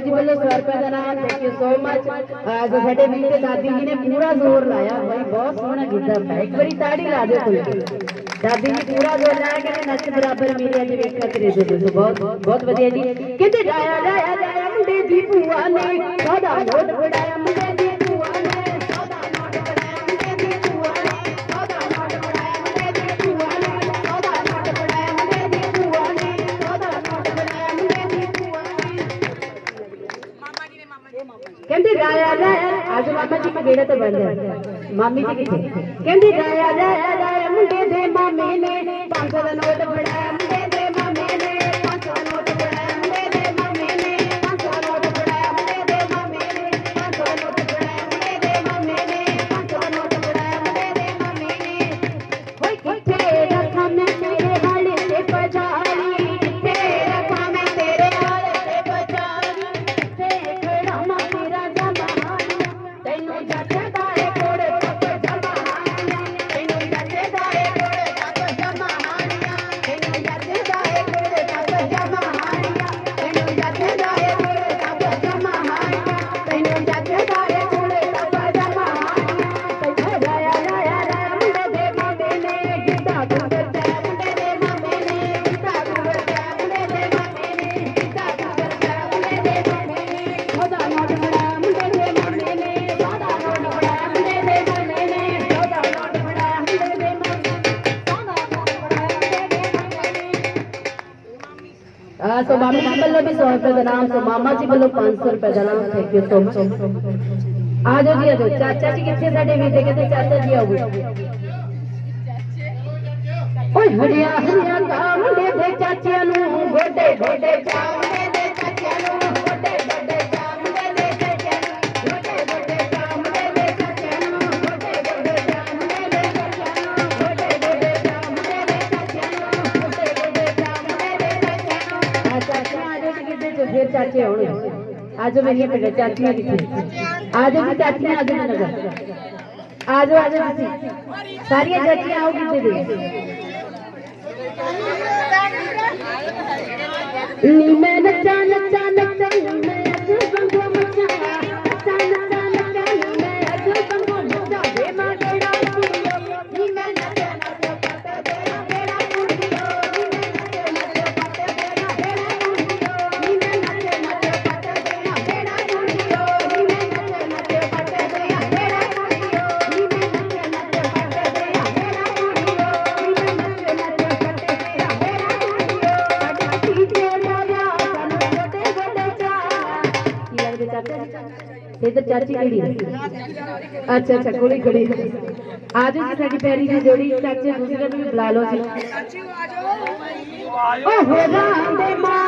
Possible है स्वर पर जनाया थैंक यू सो मच जो साढ़े वीर दादी जी ने पूरा ज़ोर लाया। भाई, बहुत सोहना कीता एक बारी ताड़ी ला दे कोई। दादी जी पूरा ज़ोर लाया कि नच बराबर मेरे अज वेखा तेरे दे दो बहुत बहुत बढ़िया जी। कहते डाया डाया डाया, मुंडे दी ने, सादा मोट बड़ाया ਮਾਮਾ ਜੀ ਕਗੇੜਾ ਤੋਂ ਬੰਦ ਹੈ ਮਾਮੀ ਜੀ ਕਿੱਥੇ ਕਹਿੰਦੀ ਰਾਇਆ ਰਾਇਆ ਰਾਇਆ ਮੁੰਡੇ ਦੇ ਮਾਮੇ ਨੇ 500 ਦਾ ਨੋਟ ਫੜਾਇਆ ਮੁੰਡੇ ਦੇ ਸੋ ਮਾਮੀ ਜੀ ਵੱਲੋਂ ਵੀ 100 ਰੁਪਏ ਦਾ ਨਾਮ ਸੋ ਮਾਮਾ ਜੀ ਵੱਲੋਂ 500 ਰੁਪਏ ਦਾ ਨਾਮ ਥੈਂਕ ਯੂ ਸੋ ਮਚ ਆ ਜਾਓ ਜੀ, ਆ ਜਾਓ। ਚਾਚਾ ਜੀ ਕਿੱਥੇ ਸਾਡੇ ਵੀਰ ਦੇ ਕਹਿੰਦੇ ਚਾਚਾ ਜੀ ਆਓ। ਓਏ ਹਰਿਆ ਹਰਿਆ ਕਾ ਮੁੰਡੇ ਦੇ ਚਾਚਿਆਂ ਨੂੰ ਗੋਡੇ ਗੋਡੇ ਚਾ ਦੇ ਚਾਚਿਆਂ ਨੂੰ। आज आवडे आज मेरी आज आज आज आज आज आज चाची ने आजो नगर आज आज सारी चाची आओ की दे. नी मैं नचान ये तो चाची खड़ी है। अच्छा अच्छा कुड़ी खड़ी है। आज जी साडी प्यारी जी जोड़ी। चाचे दूसरे भी बुला लो जी। ओ हो जा दे माँ।